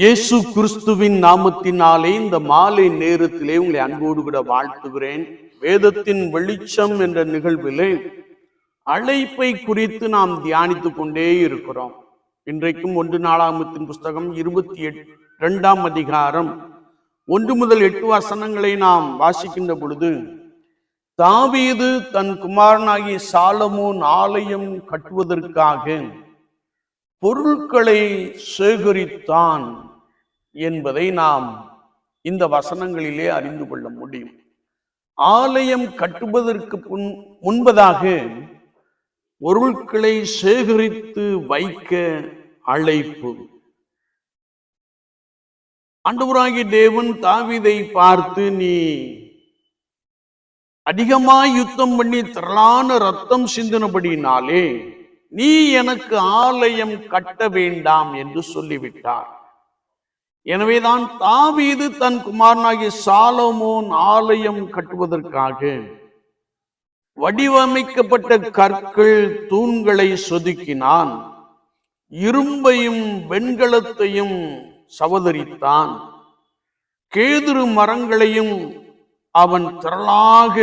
இயேசு கிறிஸ்துவின் நாமத்தினாலே இந்த மாலை நேரத்திலே உங்களை அன்போடு கூட வாழ்த்துகிறேன். வேதத்தின் வெளிச்சம் என்ற நிகழ்விலே அழைப்பை குறித்து நாம் தியானித்துக் கொண்டே இருக்கிறோம். இன்றைக்கும் ஒன்று நாளாமத்தின் புஸ்தகம் இருபத்தி எட் இரண்டாம் அதிகாரம். ஒன்று முதல் எட்டு வசனங்களை நாம் வாசிக்கின்ற பொழுது தாவீது தன் குமாரனாகிய சாலமோன் ஆலயம் கட்டுவதற்காக பொருட்களை சேகரித்தான். என்பதை நாம் இந்த வசனங்களிலே அறிந்து கொள்ள முடியும். ஆலயம் கட்டுவதற்கு முன் முன்பதாக பொருட்களை சேகரித்து வைக்க அழைப்பு. ஆண்டவராகிய தேவன் தாவிதை பார்த்து நீ அதிகமாய் யுத்தம் பண்ணி திரளான ரத்தம் சிந்தினபடினாலே நீ எனக்கு ஆலயம் கட்ட வேண்டாம் என்று சொல்லிவிட்டார். எனவேதான் தாவீது தன் குமாரனாகிய சாலமோன் ஆலயம் கட்டுவதற்காக வடிவமைக்கப்பட்ட கற்கள் தூண்களை சொதுக்கினான். இரும்பையும் வெண்கலத்தையும் சவதரித்தான். கேதுரு மரங்களையும் அவன் திரளாக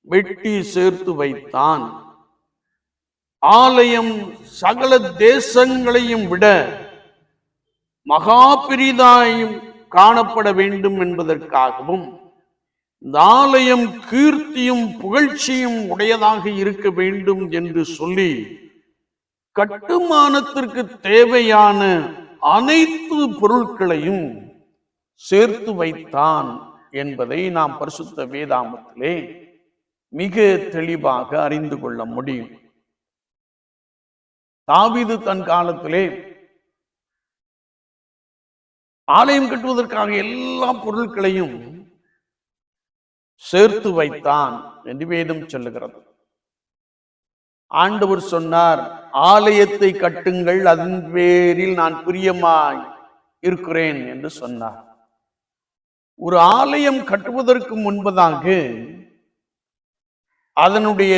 வெட்டி சேர்த்து வைத்தான். ஆலயம் சகல தேசங்களையும் விட மகா பெரிதாயும் காணப்பட வேண்டும் என்பதற்காகவும் இந்த ஆலயம் கீர்த்தியும் புகழ்ச்சியும் உடையதாக இருக்க வேண்டும் என்று சொல்லி கட்டுமானத்திற்கு தேவையான அனைத்து பொருட்களையும் சேர்த்து வைத்தான் என்பதை நாம் பரிசுத்த வேதாமத்திலே மிக தெளிவாக அறிந்து கொள்ள முடியும். தாவிது தன் காலத்திலே ஆலயம் கட்டுவதற்காக எல்லா பொருட்களையும் சேர்த்து வைத்தான் என்று வேதம் சொல்லுகிறது. ஆண்டவர் சொன்னார் ஆலயத்தை கட்டுங்கள் அதன் பேரில் நான் பிரியமாய் இருக்கிறேன் என்று சொன்னார். ஒரு ஆலயம் கட்டுவதற்கு முன்பதாக அதனுடைய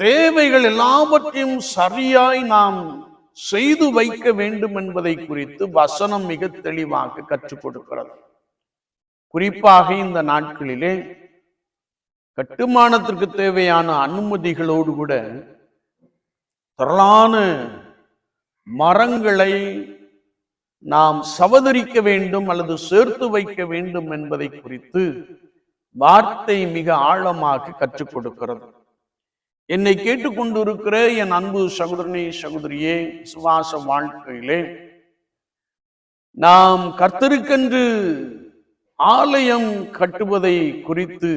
தேவைகள் எல்லாவற்றையும் சரியாய் நாம் செய்து வைக்க வேண்டும் என்பதை குறித்து வசனம் மிக தெளிவாக கற்றுக் கொடுக்கிறது. குறிப்பாக இந்த நாட்களிலே கட்டுமானத்திற்கு தேவையான அனுமதிகளோடு கூட திரளான மரங்களை நாம் சவதரிக்க வேண்டும் அல்லது சேர்த்து வைக்க வேண்டும் என்பதை குறித்து வார்த்தை மிக ஆழமாக கற்றுக் கொடுக்கிறது. என்னை கேட்டுக்கொண்டிருக்கிற என் அன்பு சகோதரனே சகோதரியே சுவாச வாழ்க்கையிலே நாம் கர்த்தருக்கென்று ஆலயம் கட்டுவதை குறித்து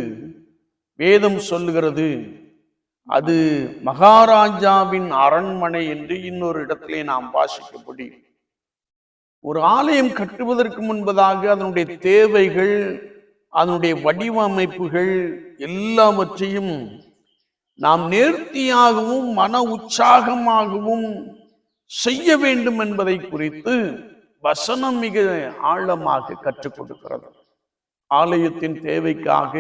வேதம் சொல்லுகிறது. அது மகாராஜாவின் அரண்மனை என்று இன்னொரு இடத்திலே நாம் வாசிக்க முடியும் ஒரு ஆலயம் கட்டுவதற்கு முன்பதாக அதனுடைய தேவைகள் அதனுடைய வடிவமைப்புகள் எல்லாவற்றையும் நாம் நேர்த்தியாகவும் மன உற்சாகமாகவும் செய்ய வேண்டும் என்பதை குறித்து வசனம் மிக ஆழமாக கற்றுக் கொடுக்கிறது. ஆலயத்தின் தேவைக்காக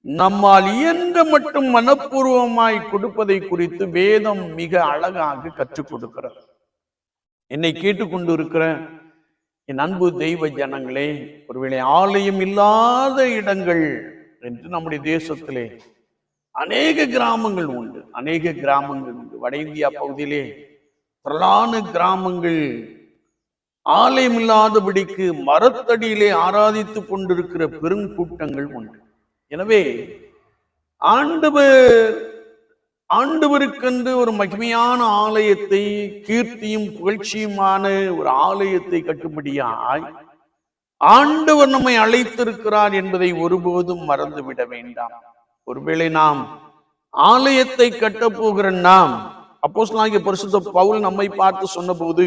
நம்மால் இயன்ற மட்டும் மனப்பூர்வமாய் கொடுப்பதை குறித்து வேதம் மிக அழகாக கற்றுக் கொடுக்கிறது. என்னை கேட்டுக்கொண்டு இருக்கிற என் அன்பு தெய்வ ஜனங்களே ஒருவேளை ஆலயம் இல்லாத இடங்கள் என்று நம்முடைய தேசத்திலே அநேக கிராமங்கள் உண்டு. அநேக கிராமங்கள் உண்டு. வட இந்தியா பகுதியிலே திரளான கிராமங்கள் ஆலயம் இல்லாதபடிக்கு மரத்தடியிலே ஆராதித்துக் கொண்டிருக்கிற பெருங்கூட்டங்கள் உண்டு. எனவே ஆண்டவர் ஆண்டவருக்கென்று ஒரு மகிமையான ஆலயத்தை கீர்த்தியும் புகழ்ச்சியுமான ஒரு ஆலயத்தை கட்டும்படியாய் ஆண்டவர் நம்மை அழைத்திருக்கிறார் என்பதை ஒருபோதும் மறந்துவிட வேண்டாம். ஒருவேளை நாம் ஆலயத்தை கட்டப்போகிற நாம் அப்போஸ்லாகிய பரிசுத்த பவுல் நம்மை பார்த்து சொன்னபோது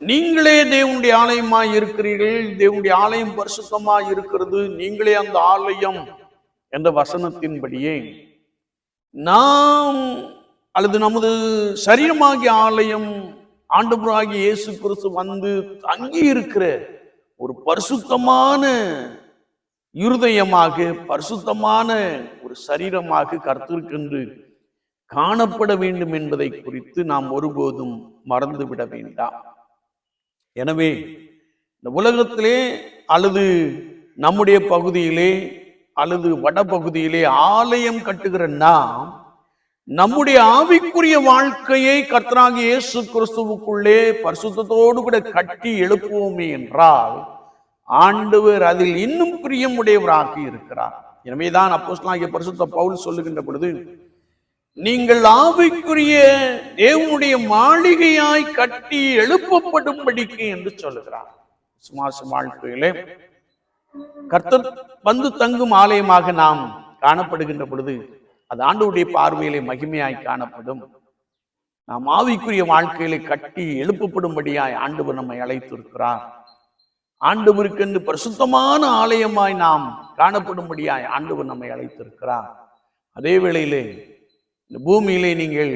நீங்களே தேவனுடைய ஆலயமாய் இருக்கிறீர்கள் தேவனுடைய ஆலயம் பரிசுத்தமாய் இருக்கிறது நீங்களே அந்த ஆலயம் என்ற வசனத்தின்படியே நாம் அல்லது நமது சரீரமாகிய ஆலயம் ஆண்டவராகிய இயேசு கிறிஸ்து வந்து தங்கி இருக்கிற ஒரு பரிசுத்தமான இருதயமாக பரிசுத்தமான ஒரு சரீரமாக கர்த்தருக்கென்று காணப்பட வேண்டும் என்பதை குறித்து நாம் ஒருபோதும் மறந்துவிட வேண்டாம். எனவே இந்த உலகத்திலே அல்லது நம்முடைய பகுதியிலே அல்லது வட பகுதியிலே ஆலயம் கட்டுகிற நாம் நம்முடைய ஆவிக்குரிய வாழ்க்கையை கர்த்தராகிய இயேசு கிறிஸ்துவுக்குள்ளே பரிசுத்தத்தோடு கூட கட்டி எழுப்புவோமே என்றால் ஆண்டவர் அதில் இன்னும் பிரியமுடையவராக இருக்கிறார். எனவேதான் அப்போஸ்லாகிய பரிசுத்த பவுல் சொல்லுகின்ற பொழுது நீங்கள் ஆவிக்குரிய தேவனுடைய மாளிகையாய் கட்டி எழுப்பப்படும்படிக்கு என்று சொல்லுகிறார். சுமாச வாழ்க்கையிலே கர்த்தர் வந்து தங்கும் ஆலயமாக நாம் காணப்படுகின்ற பொழுது அது ஆண்டவுடைய பார்வையிலே மகிமையாய் காணப்படும். நாம் ஆவிக்குரிய வாழ்க்கையிலே கட்டி எழுப்பப்படும்படியாய் ஆண்டவர் நம்மை அழைத்திருக்கிறார். ஆண்டவருக்கென்று பரிசுத்தமான ஆலயமாய் நாம் காணப்படும்படியாய் ஆண்டவர் நம்மை அழைத்திருக்கிறார். அதே வேளையிலே இந்த பூமியிலே நீங்கள்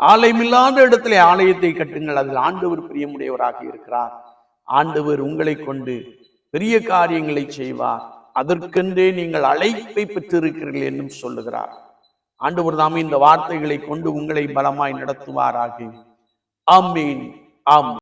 ஆலயமில்லாத இடத்துல ஆலயத்தை கட்டுங்கள். அதில் ஆண்டவர் பிரியமுடையவராக இருக்கிறார். ஆண்டவர் உங்களை கொண்டு பெரிய காரியங்களை செய்வார். அதற்கென்றே நீங்கள் அழைப்பை பெற்றிருக்கிறீர்கள் என்றும் சொல்லுகிறார். ஆண்டவர் தாமே இந்த வார்த்தைகளை கொண்டு உங்களை பலமாய் நடத்துவாராக. ஆமீன். ஆம்.